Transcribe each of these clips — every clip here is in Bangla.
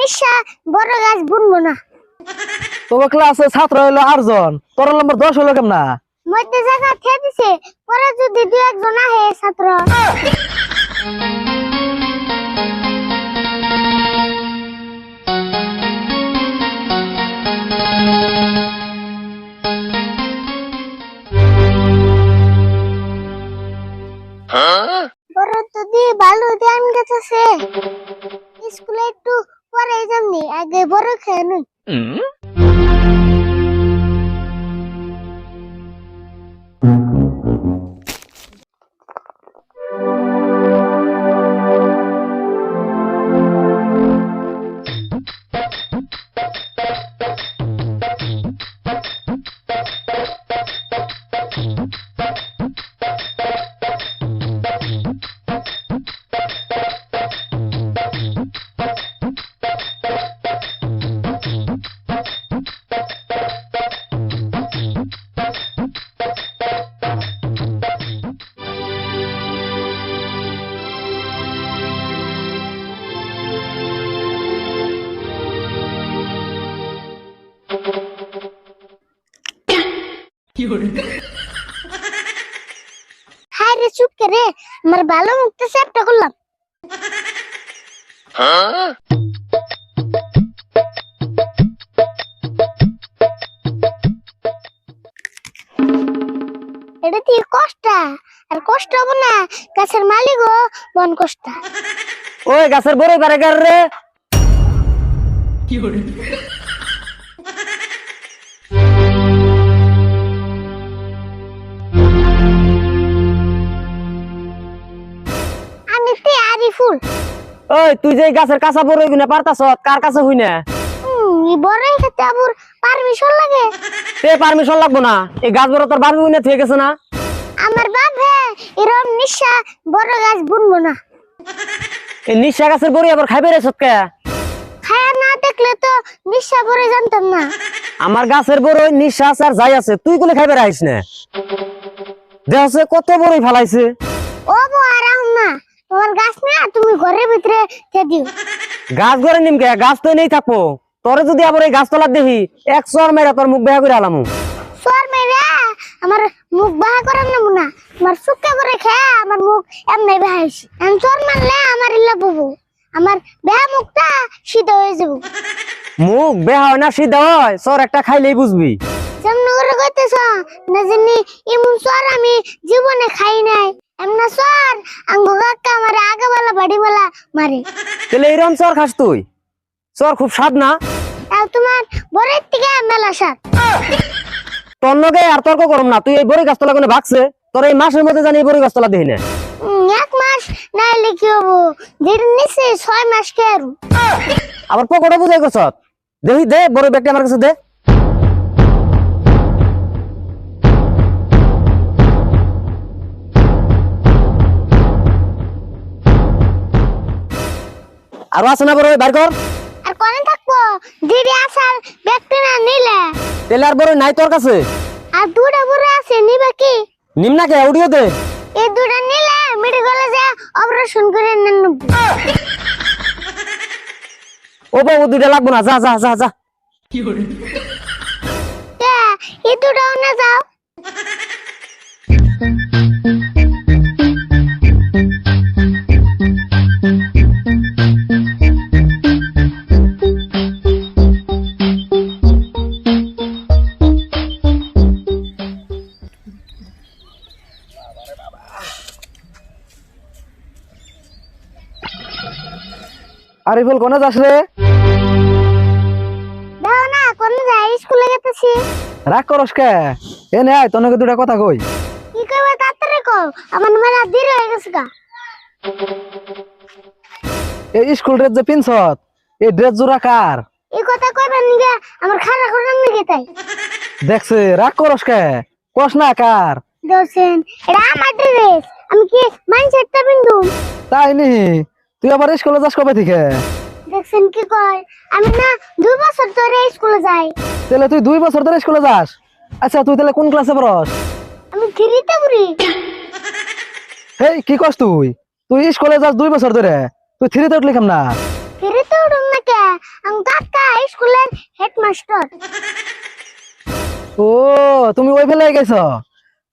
নিশা বড় গাছ বুনবো না। তবে ক্লাসে ছাত্র হইল আটজন তোর নম্বর দশ হলো কেমন? না মধ্যে জায়গা খেয়ে দিছে পরে যদি দু একজন আহে ছাত্র। বড় তো দিয়ে ভালো দিয়ে আম গাছ স্কুলে আগে বড় খেয়ে হায় রে, চুপ কে রে? আমার ভালো মুখটা সেপটা করলাম। এটা দিয়ে কষ্ট? আর কষ্ট হব না, গাছের মালিকও বন কষ্ট। ওই গাছের বড় পারে গার রে। আমি আরিফুল ওই তুই যে গাছের কাঁচা বড় হইবি না পারতাছ? কার কাছে হই না? বড়ই খেতে আবুর পারমিশন লাগে। তে পারমিশন লাগবো না। এই গাছ বড় তোর বাবু হই না গেছে না? আমার বাপ এরম নিশা বড় গাছ বুনবো না। এই নিশা গাছের বড়ি আবার খাইবে রে সৎকে? খায়া না দেখলে তো নিশা বড় জানতাম না। আমার গাছের বড় নিঃশ্বাস আর যাই আছে তুই কোনে খাইবে রাইস না। দেখছে কত বড়ই ফালাইছে। তোমার গাছ না তুমি ঘরের ভিতরে খেয়ে দিও। গাছ ঘরে নিমকে গাছ তো নেই থাকব। তোরে যদি আবার এই গাছ তলার দেখি এক চর মেরা তোর মুখ বেহা করে আলামু সর মেরে? আমার মুখ বাহা করার না। আমার সুক্কা করে খেয়ে আমার মুখ এমনি বাহাইছি আমি সর মারলে আমার ইল্লা ববু। আমার বেহা মুখটা সিদ্ধ হয়ে যাব। মুখ বেহা হয় না সিধা হয়। চর একটা খাইলেই বুঝবি। যেমন করে কইতেছ না জানি এমন সর আমি জীবনে খাই নাই। এমন সর আঙ্গু কাকা আগে বেলা বাড়ি বেলা মারে। তাহলে চর খাস তুই? চর খুব স্বাদ না? তাও তোমার বরের থেকে মেলা তোর লগে আর তর্ক করম না তুই এই বড়ি গাছতলা কোনে ভাগছে? তোর এই মাসের মধ্যে জানি এই বড়ি গাছতলা না। উম, এক মাস কি হব? যেটা নিচে ছয় মাস কে আবার পকোড়া বুঝাই গছ দেখি দে বড় ব্যাগটা আমার কাছে দে। আরও আছে না বড় বাইর কর। আর কনে থাকব? দিদি আসার ব্যক্তি না নিলে। তেলে আর বড় নাই তোর কাছে? আর দুটা বুড়ো আছে নিবে কি? নিম না কে? উড়িয়ে দে। এই দুটা নিলে মেডিকেলে যে অপারেশন করে নেন ও বাবু দুইটা লাগবো না। যা যা যা যা। কি? করে এই দুটাও না যাও। আরিফুল কোনে যাস রে? দাও না কোন যাই? স্কুলে গেতেছি রাগ করস কে? এ নে আয় তোর নাকি দুটা কথা কই। কি কইবা তাড়াতাড়ি কও। আমার মেলা দেরি হয়ে গেছে গা। এই স্কুল ড্রেস যে পিনছত এই ড্রেস জোড়া কার? এই কথা কইবেন নিগে আমার খারাপ করার নিগে তাই। দেখছে রাগ করস কে? কস না কার? দোসেন এটা আমার ড্রেস। আমি কি মাইন্ডসেটটা বিন্দু তাই নি? তুই আবার স্কুলে যাস কবে থেকে? দেখছেন কি কয়? আমি না দুই বছর ধরে স্কুলে যাই। তাহলে তুই দুই বছর ধরে স্কুলে যাস? আচ্ছা তুই তাহলে কোন ক্লাসে পড়স? আমি থ্রিতে পড়ি। হেই কি কস তুই? তুই স্কুলে যাস দুই বছর ধরে। তুই থ্রিতে উঠলি না থ্রিতে উঠুন না কে? আমি কাকা স্কুলের হেডমাস্টার। ও তুমি ওই ফেলে গেছ?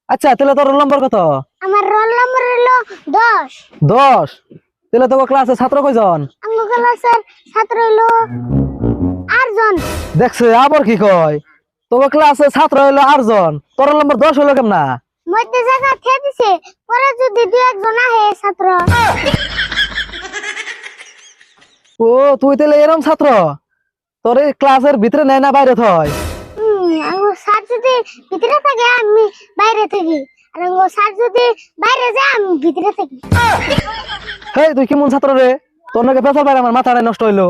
আচ্ছা তাহলে তোর রোল নম্বর কত? আমার রোল নম্বর হলো দশ। দশ? তাহলে তোর ক্লাসে ছাত্র কয়জন? আমার ক্লাসের ছাত্র হলো আটজন। দেখছে আবার কি কয়? তোর ক্লাসে ছাত্র হইল আটজন। তোর নম্বর দশ হইল কেমনা? মধ্যে জায়গা খেয়ে দিছে পরে যদি দু একজন আহে ছাত্র। ও তুই তাহলে এরম ছাত্র? তোর ক্লাসের ভিতরে নেয় না বাইরে থয়। আমার স্যার যদি ভিতরে থাকে আমি বাইরে থাকি। আর আমার স্যার যদি বাইরে যায় আমি ভিতরে থাকি। হেই তুই কেমন ছাত্র রে? তোর নাকি পেছাল পাই আমার মাথাটা নষ্ট হইল।